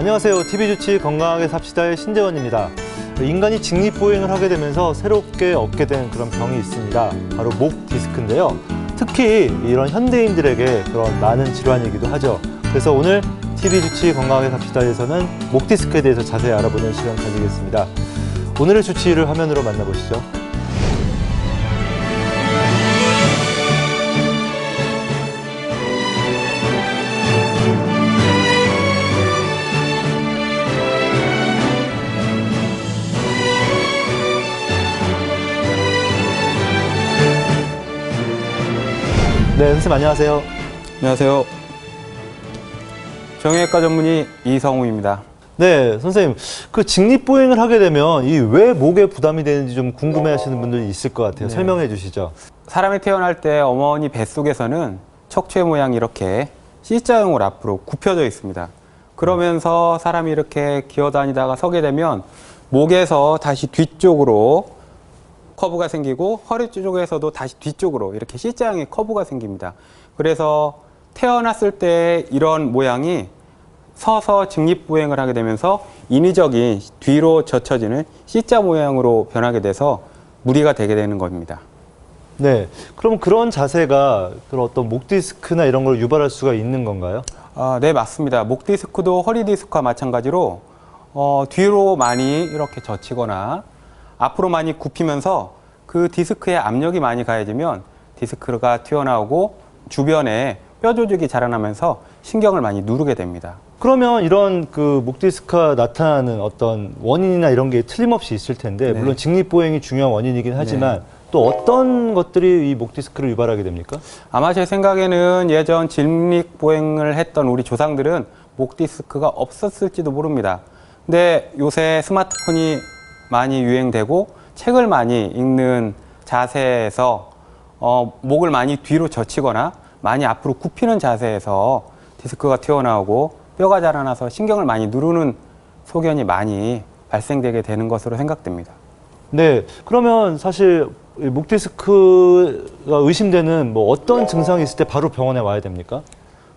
안녕하세요. TV주치 건강하게 삽시다의 신재원입니다. 인간이 직립보행을 하게 되면서 새롭게 얻게 된 그런 병이 있습니다. 바로 목 디스크인데요. 특히 이런 현대인들에게 그런 많은 질환이기도 하죠. 그래서 오늘 TV주치 건강하게 삽시다에서는 목 디스크에 대해서 자세히 알아보는 시간 가지겠습니다. 오늘의 주치의를 화면으로 만나보시죠. 네, 선생님 안녕하세요. 안녕하세요. 정형외과 전문의 이성우입니다. 네, 선생님. 그 직립보행을 하게 되면 이 왜 목에 부담이 되는지 좀 궁금해 하시는 분들이 있을 것 같아요. 설명해 주시죠. 사람이 태어날 때 어머니 뱃속에서는 척추의 모양이 이렇게 C자형으로 앞으로 굽혀져 있습니다. 그러면서 사람이 이렇게 기어다니다가 서게 되면 목에서 다시 뒤쪽으로 커브가 생기고 허리 쪽에서도 다시 뒤쪽으로 이렇게 C자형의 커브가 생깁니다. 그래서 태어났을 때 이런 모양이 서서 직립보행을 하게 되면서 인위적인 뒤로 젖혀지는 C자 모양으로 변하게 돼서 무리가 되게 되는 겁니다. 네. 그럼 그런 자세가 그런 어떤 목 디스크나 이런 걸 유발할 수가 있는 건가요? 아, 네, 맞습니다. 목 디스크도 허리 디스크와 마찬가지로 어, 뒤로 많이 이렇게 젖히거나 앞으로 많이 굽히면서 그 디스크에 압력이 많이 가해지면 디스크가 튀어나오고 주변에 뼈 조직이 자라나면서 신경을 많이 누르게 됩니다. 그러면 이런 그 목 디스크가 나타나는 어떤 원인이나 이런 게 틀림없이 있을 텐데 네. 물론 직립보행이 중요한 원인이긴 하지만 또 어떤 것들이 이 목 디스크를 유발하게 됩니까? 아마 제 생각에는 예전 직립 보행을 했던 우리 조상들은 목 디스크가 없었을지도 모릅니다. 근데 요새 스마트폰이 많이 유행되고 책을 많이 읽는 자세에서 어, 목을 많이 뒤로 젖히거나 많이 앞으로 굽히는 자세에서 디스크가 튀어나오고 뼈가 자라나서 신경을 많이 누르는 소견이 많이 발생되게 되는 것으로 생각됩니다. 네. 그러면 사실 이목 디스크가 의심되는 뭐 어떤 증상이 있을 때 바로 병원에 와야 됩니까?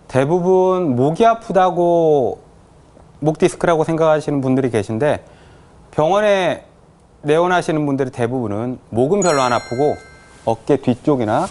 대부분 목이 아프다고 목 디스크라고 생각하시는 분들이 계신데 병원에 내원하시는 분들이 대부분은 목은 별로 안 아프고 어깨 뒤쪽이나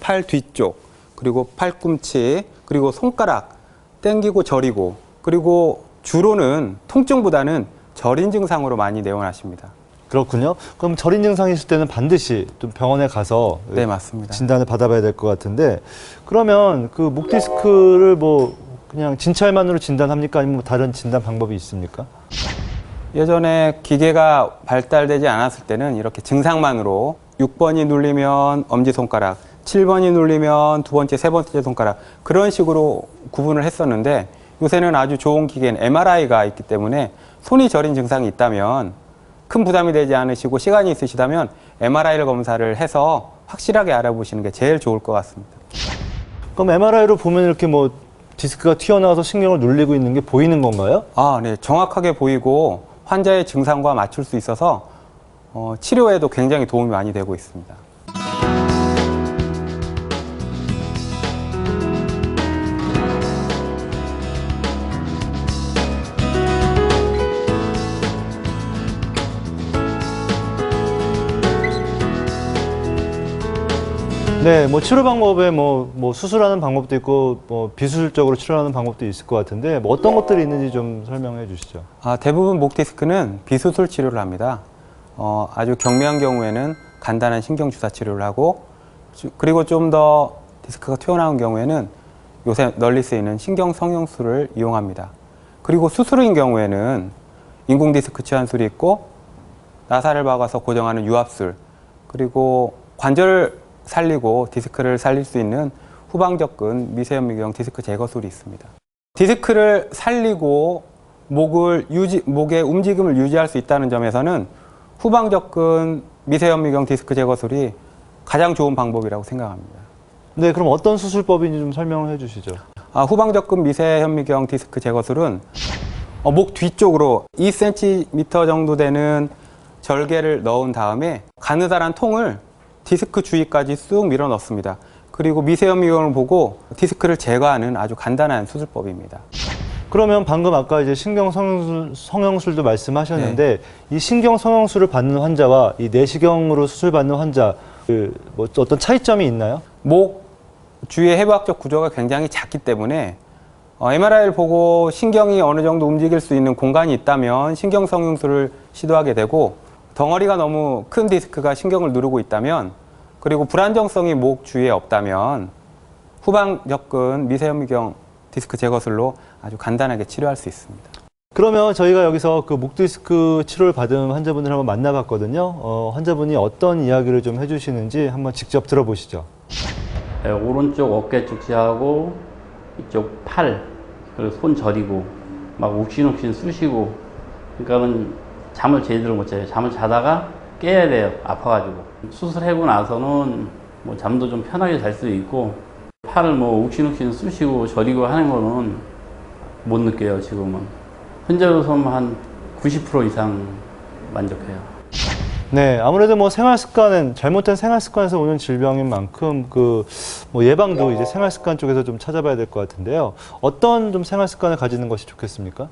팔 뒤쪽 그리고 팔꿈치 그리고 손가락 땡기고 저리고 그리고 주로는 통증보다는 저린 증상으로 많이 내원하십니다. 그렇군요. 그럼 절인 증상이 있을 때는 반드시 좀 병원에 가서 네 맞습니다. 진단을 받아봐야 될 것 같은데 그러면 그 목 디스크를 뭐 그냥 진찰만으로 진단합니까 아니면 뭐 다른 진단 방법이 있습니까? 예전에 기계가 발달되지 않았을 때는 이렇게 증상만으로 6번이 눌리면 엄지손가락, 7번이 눌리면 두 번째, 세 번째 손가락 그런 식으로 구분을 했었는데 요새는 아주 좋은 기계는 MRI가 있기 때문에 손이 저린 증상이 있다면 큰 부담이 되지 않으시고 시간이 있으시다면 MRI를 검사를 해서 확실하게 알아보시는 게 제일 좋을 것 같습니다. 그럼 MRI로 보면 이렇게 뭐 디스크가 튀어나와서 신경을 눌리고 있는 게 보이는 건가요? 아, 네. 정확하게 보이고 환자의 증상과 맞출 수 있어서 어, 치료에도 굉장히 도움이 많이 되고 있습니다. 네, 뭐 치료 방법에 뭐, 뭐 수술하는 방법도 있고 뭐 비수술적으로 치료하는 방법도 있을 것 같은데 뭐 어떤 것들이 있는지 좀 설명해 주시죠. 아, 대부분 목 디스크는 비수술 치료를 합니다. 어, 아주 경미한 경우에는 간단한 신경 주사 치료를 하고 주- 그리고 좀 더 디스크가 튀어나온 경우에는 요새 널리 쓰이는 신경 성형술을 이용합니다. 그리고 수술인 경우에는 인공 디스크 치환술이 있고 나사를 박아서 고정하는 유압술 그리고 관절을 살리고 디스크를 살릴 수 있는 후방접근 미세현 미경 디스크 제거술이 있습니다. 디스크를 살리고 목을 유지, 목의 움직임을 유지할 수 있다는 점에서는 후방접근 미세현미경 디스크 제거술이 가장 좋은 방법이라고 생각합니다. 네, 그럼 어떤 수술법인지 좀 설명을 해 주시죠. 아, 후방접근 미세현미경 디스크 제거술은 어, 목 뒤쪽으로 2cm 정도 되는 절개를 넣은 다음에 가느다란 통을 디스크 주위까지 쑥 밀어 넣습니다. 그리고 미세현미경을 보고 디스크를 제거하는 아주 간단한 수술법입니다. 그러면 방금 아까 이제 신경 성형술, 성형술도 말씀하셨는데 네. 이 신경 성형술을 받는 환자와 이 내시경으로 수술 받는 환자 그 뭐 어떤 차이점이 있나요? 목 주위의 해부학적 구조가 굉장히 작기 때문에 어, MRI를 보고 신경이 어느 정도 움직일 수 있는 공간이 있다면 신경 성형술을 시도하게 되고 덩어리가 너무 큰 디스크가 신경을 누르고 있다면 그리고 불안정성이 목 주위에 없다면 후방 접근 미세현미경 디스크 제거술로 아주 간단하게 치료할 수 있습니다. 그러면 저희가 여기서 그 목디스크 치료를 받은 환자분을 한번 만나봤거든요. 어, 환자분이 어떤 이야기를 좀 해주시는지 한번 직접 들어보시죠. 예, 오른쪽 어깨 축지하고 이쪽 팔 그리고 손 저리고 막 욱신욱신 쑤시고 그러니까는 잠을 제대로 못 자요. 잠을 자다가 깨야 돼요. 아파가지고 수술하고 나서는 뭐 잠도 좀 편하게 잘 수 있고 팔을 뭐 욱신욱신 쑤시고 저리고 하는 거는 못 느껴요. 지금은 현재로서는 한 90% 이상 만족해요. 네, 아무래도 뭐 생활 습관은 잘못된 생활 습관에서 오는 질병인 만큼 그 뭐 예방도 이제 생활 습관 쪽에서 좀 찾아봐야 될 것 같은데요. 어떤 좀 생활 습관을 가지는 것이 좋겠습니까?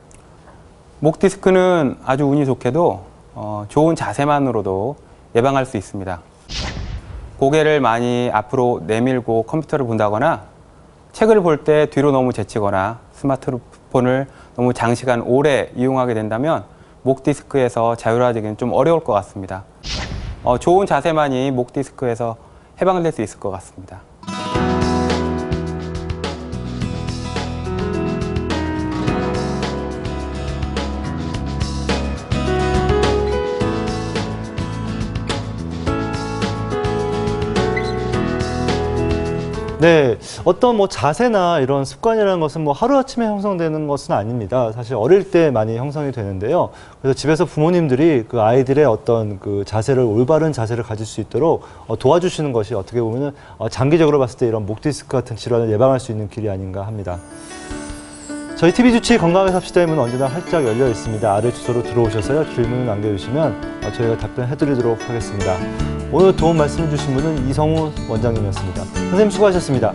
목 디스크는 아주 운이 좋게도 어, 좋은 자세만으로도 예방할 수 있습니다. 고개를 많이 앞으로 내밀고 컴퓨터를 본다거나 책을 볼 때 뒤로 너무 제치거나 스마트폰을 너무 장시간 오래 이용하게 된다면 목 디스크에서 자유로워지기는 좀 어려울 것 같습니다. 어, 좋은 자세만이 목 디스크에서 해방될 수 있을 것 같습니다. 네, 어떤 뭐 자세나 이런 습관이라는 것은 뭐 하루아침에 형성되는 것은 아닙니다. 사실 어릴 때 많이 형성이 되는데요. 그래서 집에서 부모님들이 그 아이들의 어떤 그 자세를 올바른 자세를 가질 수 있도록 어, 도와주시는 것이 어떻게 보면은 어, 장기적으로 봤을 때 이런 목 디스크 같은 질환을 예방할 수 있는 길이 아닌가 합니다. 저희 TV 주치 건강하게 삽시다의 문은 언제나 활짝 열려 있습니다. 아래 주소로 들어오셔서요. 질문을 남겨주시면 어, 저희가 답변해드리도록 하겠습니다. 오늘 도움 말씀해 주신 분은 이성우 원장님이었습니다. 선생님 수고하셨습니다.